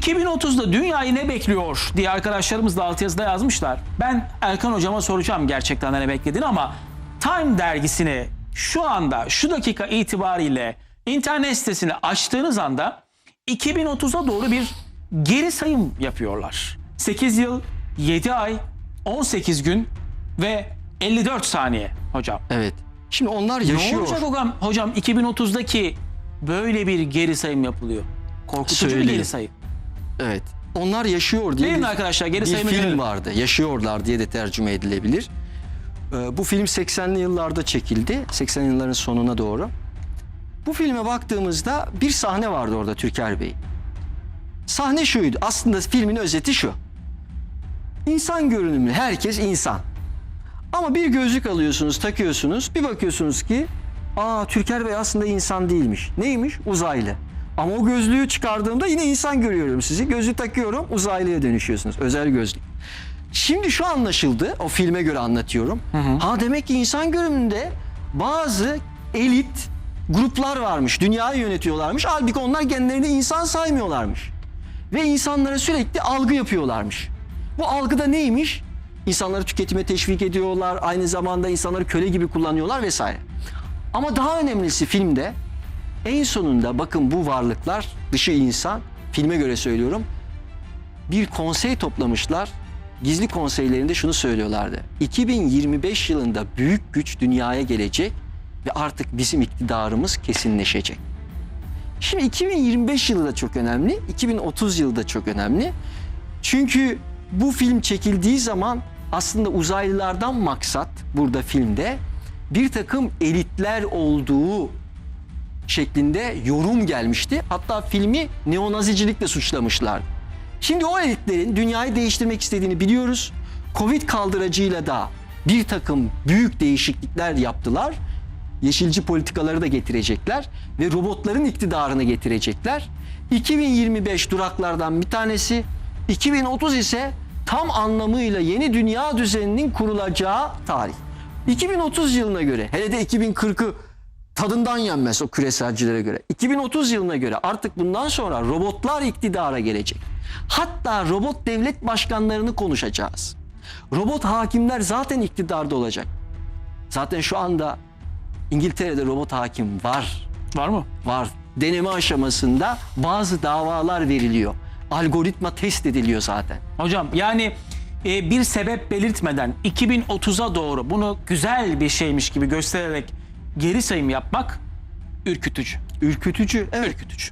2030'da dünyayı ne bekliyor diye arkadaşlarımız da altyazıda yazmışlar. Ben Erkan hocama soracağım gerçekten ne beklediğini ama Time dergisini şu anda şu dakika itibariyle internet sitesini açtığınız anda 2030'a doğru bir geri sayım yapıyorlar. 8 yıl, 7 ay, 18 gün ve 54 saniye hocam. Evet. Şimdi onlar Ne yaşıyor. olacak hocam? Hocam 2030'daki böyle bir geri sayım yapılıyor. Korkutucu bir Söyleyeyim. geri sayım. Evet. Onlar yaşıyor diye bir, arkadaşlar? Geri bir sayımı film görelim. vardı. Yaşıyorlar diye de tercüme edilebilir. Ee, bu film 80'li yıllarda çekildi. 80 yılların sonuna doğru. Bu filme baktığımızda bir sahne vardı orada Türker Bey. Sahne şuydu. Aslında filmin özeti şu. İnsan görünümlü. Herkes insan. Ama bir gözlük alıyorsunuz, takıyorsunuz. Bir bakıyorsunuz ki aa Türker Bey aslında insan değilmiş. Neymiş? Uzaylı. Ama o gözlüğü çıkardığımda yine insan görüyorum sizi. Gözlüğü takıyorum, uzaylıya dönüşüyorsunuz. Özel gözlük. Şimdi şu anlaşıldı. O filme göre anlatıyorum. Ha demek ki insan görünümünde bazı elit gruplar varmış. Dünyayı yönetiyorlarmış. Halbuki onlar kendilerini insan saymıyorlarmış. Ve insanlara sürekli algı yapıyorlarmış. Bu algıda neymiş? İnsanları tüketime teşvik ediyorlar. Aynı zamanda insanları köle gibi kullanıyorlar vesaire. Ama daha önemlisi filmde en sonunda bakın bu varlıklar dışı insan filme göre söylüyorum bir konsey toplamışlar. Gizli konseylerinde şunu söylüyorlardı. 2025 yılında büyük güç dünyaya gelecek ve artık bizim iktidarımız kesinleşecek. Şimdi 2025 yılı da çok önemli, 2030 yılı da çok önemli. Çünkü bu film çekildiği zaman aslında uzaylılardan maksat burada filmde bir takım elitler olduğu şeklinde yorum gelmişti. Hatta filmi neonazicilikle suçlamışlar. Şimdi o elitlerin dünyayı değiştirmek istediğini biliyoruz. Covid kaldıracıyla da bir takım büyük değişiklikler yaptılar. Yeşilci politikaları da getirecekler ve robotların iktidarını getirecekler. 2025 duraklardan bir tanesi, 2030 ise tam anlamıyla yeni dünya düzeninin kurulacağı tarih. 2030 yılına göre, hele de 2040'ı tadından yenmez o küreselcilere göre. 2030 yılına göre artık bundan sonra robotlar iktidara gelecek. Hatta robot devlet başkanlarını konuşacağız. Robot hakimler zaten iktidarda olacak. Zaten şu anda İngiltere'de robot hakim var. Var mı? Var. Deneme aşamasında bazı davalar veriliyor. Algoritma test ediliyor zaten. Hocam yani e, bir sebep belirtmeden 2030'a doğru bunu güzel bir şeymiş gibi göstererek geri sayım yapmak ürkütücü. Ürkütücü. Evet. Ürkütücü.